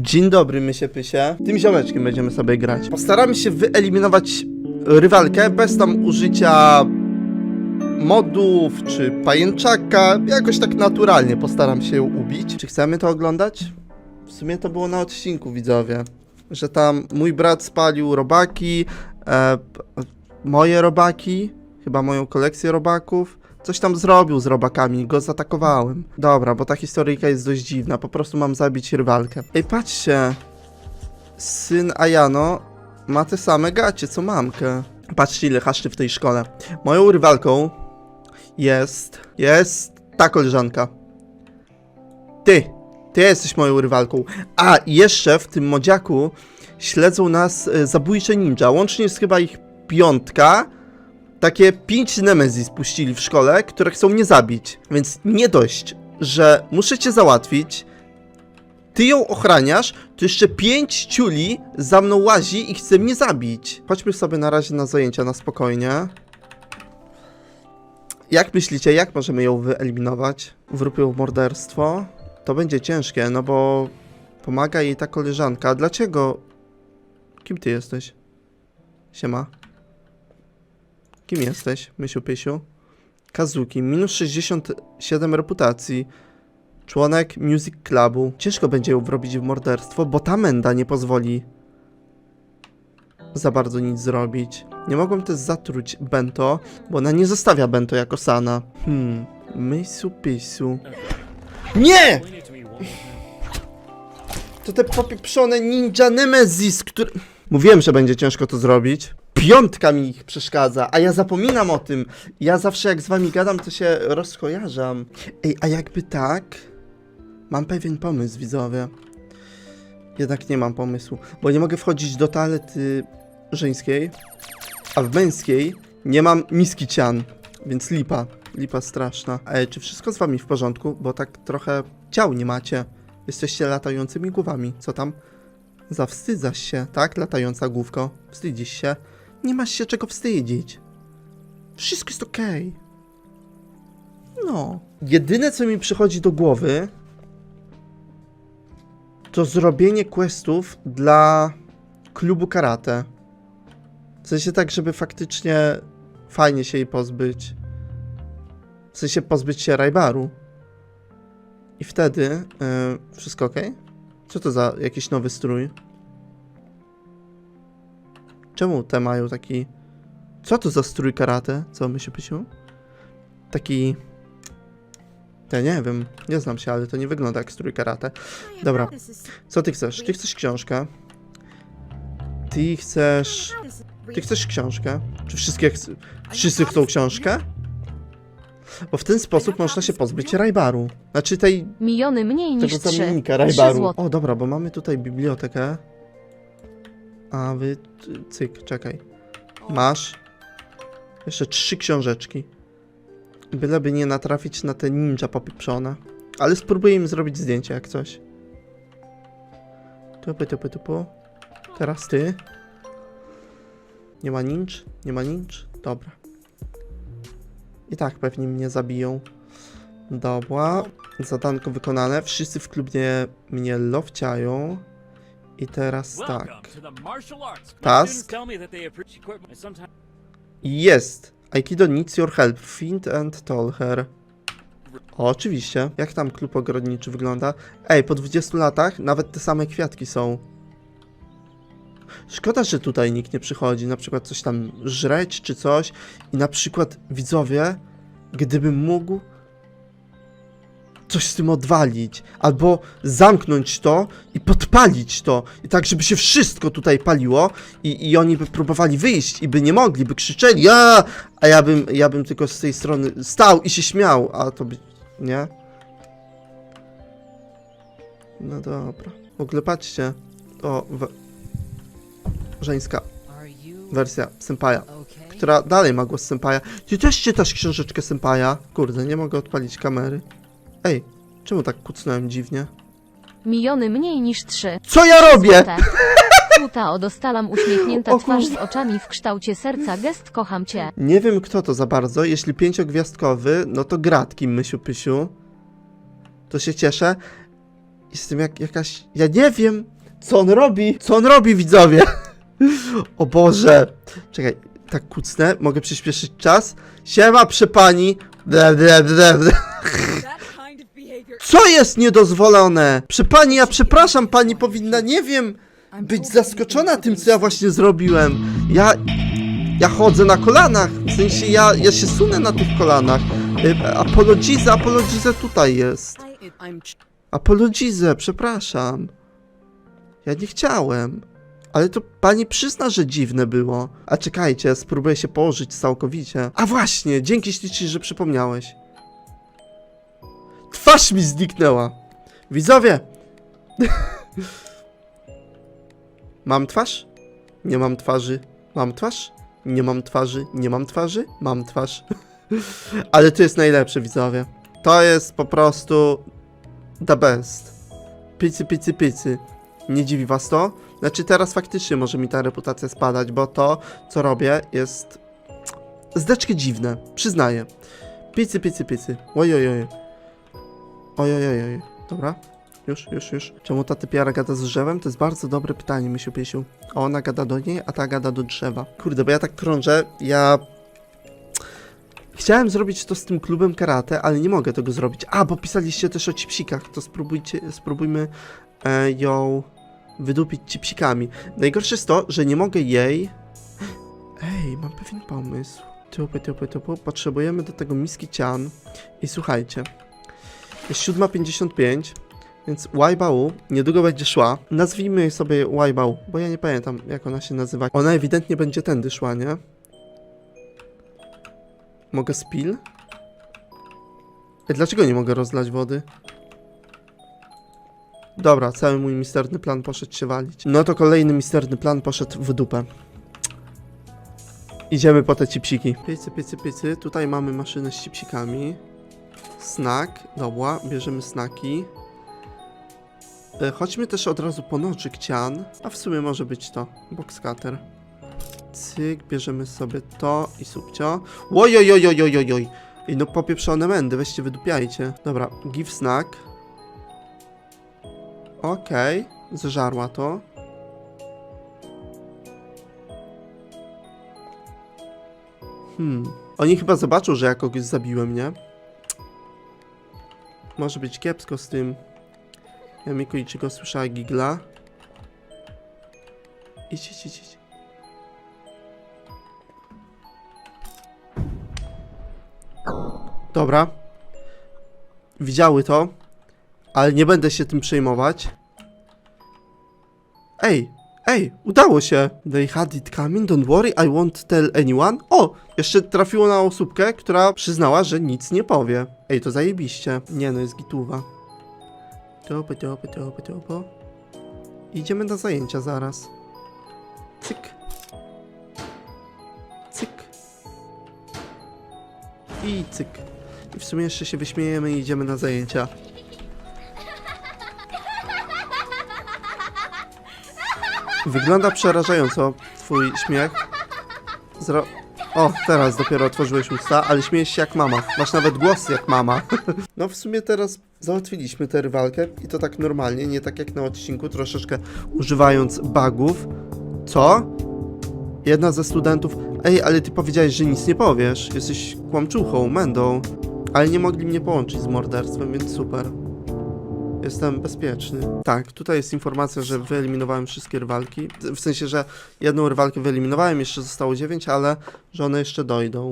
Dzień dobry, mysie pysie. Tym ziomeczkiem będziemy sobie grać. Postaramy się wyeliminować rywalkę bez tam użycia modów czy pajęczaka. Jakoś tak naturalnie postaram się ją ubić. Czy chcemy to oglądać? W sumie to było na odcinku, widzowie. Że tam mój brat spalił robaki, e, moje robaki, chyba moją kolekcję robaków. Coś tam zrobił z robakami, go zaatakowałem. Dobra, bo ta historyjka jest dość dziwna, po prostu mam zabić rywalkę. Ej, patrzcie! Syn Ayano ma te same gacie, co mamkę. Patrzcie, ile haszczy w tej szkole. Moją rywalką jest... jest ta koleżanka. Ty! Ty jesteś moją rywalką. A, jeszcze w tym modziaku śledzą nas e, zabójcze ninja. Łącznie jest chyba ich piątka. Takie pięć Nemezis puścili w szkole, które chcą mnie zabić. Więc nie dość, że muszę cię załatwić, ty ją ochraniasz, to jeszcze pięć ciuli za mną łazi i chce mnie zabić. Chodźmy sobie na razie na zajęcia na spokojnie. Jak myślicie, jak możemy ją wyeliminować? Wrób ją w morderstwo? To będzie ciężkie, no bo pomaga jej ta koleżanka. Dlaczego? Kim ty jesteś? Siema. Kim jesteś, Mysiu Pysiu? Kazuki, minus 67 reputacji. Członek Music Clubu. Ciężko będzie ją wrobić w morderstwo, bo ta menda nie pozwoli za bardzo nic zrobić. Nie mogłem też zatruć Bento, bo ona nie zostawia Bento jako Sana. Hmm, Mysiu Pysiu. Nie! To te popieprzone ninja Nemesis, które... Mówiłem, że będzie ciężko to zrobić. Piątka mi ich przeszkadza, a ja zapominam o tym. Ja zawsze jak z wami gadam, to się rozkojarzam. Ej, a jakby tak? Mam pewien pomysł, widzowie. Jednak nie mam pomysłu, bo nie mogę wchodzić do toalety żeńskiej, a w męskiej nie mam miski cian, więc lipa. Lipa straszna. Ej, czy wszystko z wami w porządku? Bo tak trochę ciał nie macie. Jesteście latającymi głowami. Co tam? Zawstydzasz się, tak? Latająca główko. Wstydzisz się. Nie masz się czego wstydzić. Wszystko jest okej. No. Jedyne, co mi przychodzi do głowy, to zrobienie questów dla klubu karate. W sensie tak, żeby faktycznie fajnie się jej pozbyć. W sensie pozbyć się Rajbaru. I wtedy yy, wszystko ok? Co to za jakiś nowy strój? Czemu te mają taki... Co to za strój karate? Co my się pysią? Taki... Ja nie wiem, nie znam się, ale to nie wygląda jak strój karate. Dobra, co ty chcesz? Ty chcesz książkę? Ty chcesz... Ty chcesz książkę? Czy wszystkie chc... wszyscy chcą książkę? Bo w ten sposób można się pozbyć Rajbaru. Znaczy tej Miliony mniej niż tego zamiennika Rajbaru. O, dobra, bo mamy tutaj bibliotekę. A wy... Cyk, czekaj. Masz. Jeszcze trzy książeczki. Byleby nie natrafić na te ninja popieprzone. Ale spróbuję im zrobić zdjęcie jak coś. Tupy, tupy, tupu. Teraz ty. Nie ma ninj? Nie ma ninj? Dobra. I tak pewnie mnie zabiją. Dobra. Zadanko wykonane. Wszyscy w klubie mnie lowciają. I teraz tak. Task. Jest. Aikido needs your help. Find and tell her. O, oczywiście. Jak tam klub ogrodniczy wygląda? Ej, po 20 latach nawet te same kwiatki są. Szkoda, że tutaj nikt nie przychodzi, na przykład coś tam żreć czy coś i na przykład widzowie, gdybym mógł coś z tym odwalić, albo zamknąć to i podpalić to, i tak, żeby się wszystko tutaj paliło i, i oni by próbowali wyjść i by nie mogli, by krzyczeli, ja, a ja bym, ja bym tylko z tej strony stał i się śmiał, a to by, nie? No dobra. W ogóle patrzcie, to we, żeńska wersja Senpaja, która dalej ma głos Senpaja. Ty też czytasz książeczkę Senpaja? Kurde, nie mogę odpalić kamery. Ej, czemu tak kucnąłem dziwnie? Miliony mniej niż trzy. Co ja robię? Złote. Tuta odostalam uśmiechnięta O twarz z kurwa. oczami w kształcie serca. Gest kocham cię. Nie wiem kto to za bardzo. Jeśli pięciogwiazdkowy, no to gratki, Mysiu Pysiu. To się cieszę. Jestem jak jakaś... Ja nie wiem, co on robi. Co on robi, widzowie? o Boże. Czekaj, tak kucnę. Mogę przyspieszyć czas? Siema, przepani. Ble, ble, ble, ble. Co jest niedozwolone? Przepani, ja przepraszam, pani powinna, nie wiem, być zaskoczona tym, co ja właśnie zrobiłem. Ja... Ja chodzę na kolanach, w sensie ja, ja się sunę na tych kolanach. Y, Apologize, apologize tutaj jest. Apologize, przepraszam. Ja nie chciałem. Ale to pani przyzna, że dziwne było. A czekajcie, spróbuję się położyć całkowicie. A właśnie, dzięki ślicznie, że przypomniałeś. Twarz mi zniknęła. Widzowie! mam twarz? Nie mam twarzy. Mam twarz? Nie mam twarzy. Nie mam twarzy? Mam twarz. Ale to jest najlepsze, widzowie. To jest po prostu the best. Pycy, pycy, pycy. Nie dziwi was to? Znaczy teraz faktycznie może mi ta reputacja spadać, bo to, co robię, jest zdeczkę dziwne. Przyznaję. Pycy, pycy, pycy. Ojojoj. Ojojoj. Dobra. Już, już, już. Czemu ta typiara gada z drzewem? To jest bardzo dobre pytanie, Mysiu Pysiu. A ona gada do niej, a ta gada do drzewa. Kurde, bo ja tak krążę, ja... Chciałem zrobić to z tym klubem karate, ale nie mogę tego zrobić. A, bo pisaliście też o cipsikach, to spróbujcie, spróbujmy e, ją wydupić cipsikami. Najgorsze jest to, że nie mogę jej... Ej, mam pewien pomysł. Tupy, tupy, tupy. Potrzebujemy do tego miski cian. I słuchajcie, jest 7.55, więc Waibau niedługo będzie szła. Nazwijmy jej sobie Waibau, bo ja nie pamiętam jak ona się nazywa. Ona ewidentnie będzie tędy szła, nie? Mogę spill? Dlaczego nie mogę rozlać wody? Dobra, cały mój misterny plan poszedł się walić. No to kolejny misterny plan poszedł w dupę. Idziemy po te cipsiki. Pycy, pycy, pycy. Tutaj mamy maszynę z cipsikami. Snack. Dobra, bierzemy snaki. E, chodźmy też od razu po noczyk cian. A w sumie może być to. Box cutter. Cyk, bierzemy sobie to i subcio. Ojojojojojojoj. Ej, no popieprzone mędy, weźcie wydupiajcie. Dobra, give snack. Okej, zeżarła to. Hmm. Oni chyba zobaczą, że ja kogoś zabiłem, nie? Może być kiepsko z tym. Ja Miku Ichigo słyszała gigla. Idź, idź, idź. Dobra. Widziały to, ale nie będę się tym przejmować. Ej, ej, udało się. They had it coming, don't worry, I won't tell anyone. O, jeszcze trafiło na osóbkę, która przyznała, że nic nie powie. Ej, to zajebiście. Nie no, jest gituwa. Topo, topo, topo, topo. Idziemy na zajęcia zaraz. Cyk. Cyk. I cyk. I w sumie jeszcze się wyśmiejemy i idziemy na zajęcia. Wygląda przerażająco twój śmiech. Zro... O, teraz dopiero otworzyłeś usta, ale śmiejesz się jak mama. Masz nawet głos jak mama. No w sumie teraz załatwiliśmy tę rywalkę i to tak normalnie, nie tak jak na odcinku, troszeczkę używając bugów. Co? Jedna ze studentów, ej, ale ty powiedziałeś, że nic nie powiesz. Jesteś kłamczuchą, mędą. Ale nie mogli mnie połączyć z morderstwem, więc super. Jestem bezpieczny. Tak, tutaj jest informacja, że wyeliminowałem wszystkie rywalki. W sensie, że jedną rywalkę wyeliminowałem, jeszcze zostało 9, ale że one jeszcze dojdą.